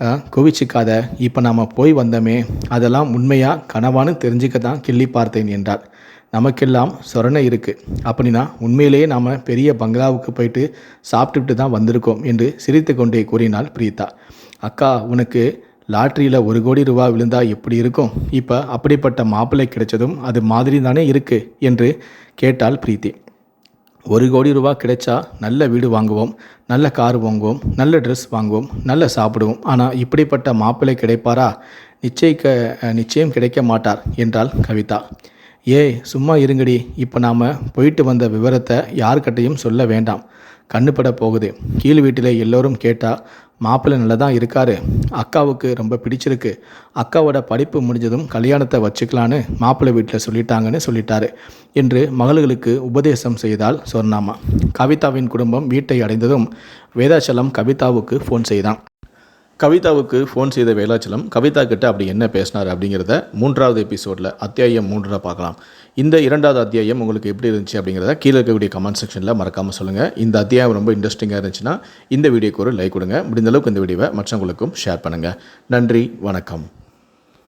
Speaker 1: குவிச்சிக்காத கோவிச்சுக்காத. இப்போ நாம் போய் வந்தோமே. அதெல்லாம் உண்மையாக கனவான்னு தெரிஞ்சுக்க தான் கிள்ளி பார்த்தேன் என்றாள். நமக்கெல்லாம் சொரணை இருக்குது அப்படின்னா உண்மையிலேயே நாம் பெரிய பங்களாவுக்கு போயிட்டு சாப்பிட்டுட்டு தான் வந்திருக்கோம் என்று சிரித்து கொண்டே கூறினாள் பிரீதா அக்கா உனக்கு லாட்ரியில் ஒரு கோடி ரூபா விழுந்தா எப்படி இருக்கும்? இப்போ அப்படிப்பட்ட மாப்பிள்ளை கிடைச்சதும் அது மாதிரி தானே இருக்குது என்று கேட்டாள் பிரீத்தி. ஒரு கோடி ரூபா கிடைச்சா நல்ல வீடு வாங்குவோம் நல்ல கார் வாங்குவோம் நல்ல ட்ரெஸ் வாங்குவோம் நல்ல சாப்பிடுவோம். ஆனால் இப்படிப்பட்ட மாப்பிள்ளை கிடைப்பாரா? நிச்சயிக்க நிச்சயம் கிடைக்க மாட்டார் என்றாள் கவிதா. ஏய் சும்மா இருங்கடி. இப்போ நாம் போயிட்டு வந்த விவரத்தை யார்கிட்டையும் சொல்ல வேண்டாம். கண்ணுப்பட போகுது. கீழ் வீட்டில் எல்லோரும் கேட்டால் மாப்பிள்ளை நல்லா தான் இருக்காரு. அக்காவுக்கு ரொம்ப பிடிச்சிருக்கு. அக்காவோட படிப்பு முடிஞ்சதும் கல்யாணத்தை வச்சுக்கலான்னு மாப்பிள்ளை வீட்டில் சொல்லிட்டாங்கன்னு சொல்லிட்டாரு என்று மகள்களுக்கு உபதேசம் செய்தால் சொர்ணாமா. கவிதாவின் குடும்பம் வீட்டை அடைந்ததும் வேதாச்சலம் கவிதாவுக்கு ஃபோன் செய்தான். கவிதாவுக்கு ஃபோன் செய்த வேலாச்சலம் கவிதா கிட்ட அப்படி என்ன பேசினார் அப்படிங்கிறத மூன்றாவது எபிசோடில் அத்தியாயம் மூன்றில் பார்க்கலாம். இந்த இரண்டாவது அத்தியாயம் உங்களுக்கு எப்படி இருந்துச்சு அப்படிங்கிறத கீழே இருக்கக்கூடிய கமெண்ட் செக்ஷனில் மறக்காமல் சொல்லுங்கள் இந்த அத்தியாயம் ரொம்ப இன்ட்ரெஸ்டிங்காக இருந்துச்சுன்னா இந்த வீடியோக்கு ஒரு லைக் கொடுங்க. முடிந்த அளவுக்கு இந்த வீடியோவை மற்றவங்களுக்கும் ஷேர் பண்ணுங்கள் நன்றி வணக்கம்.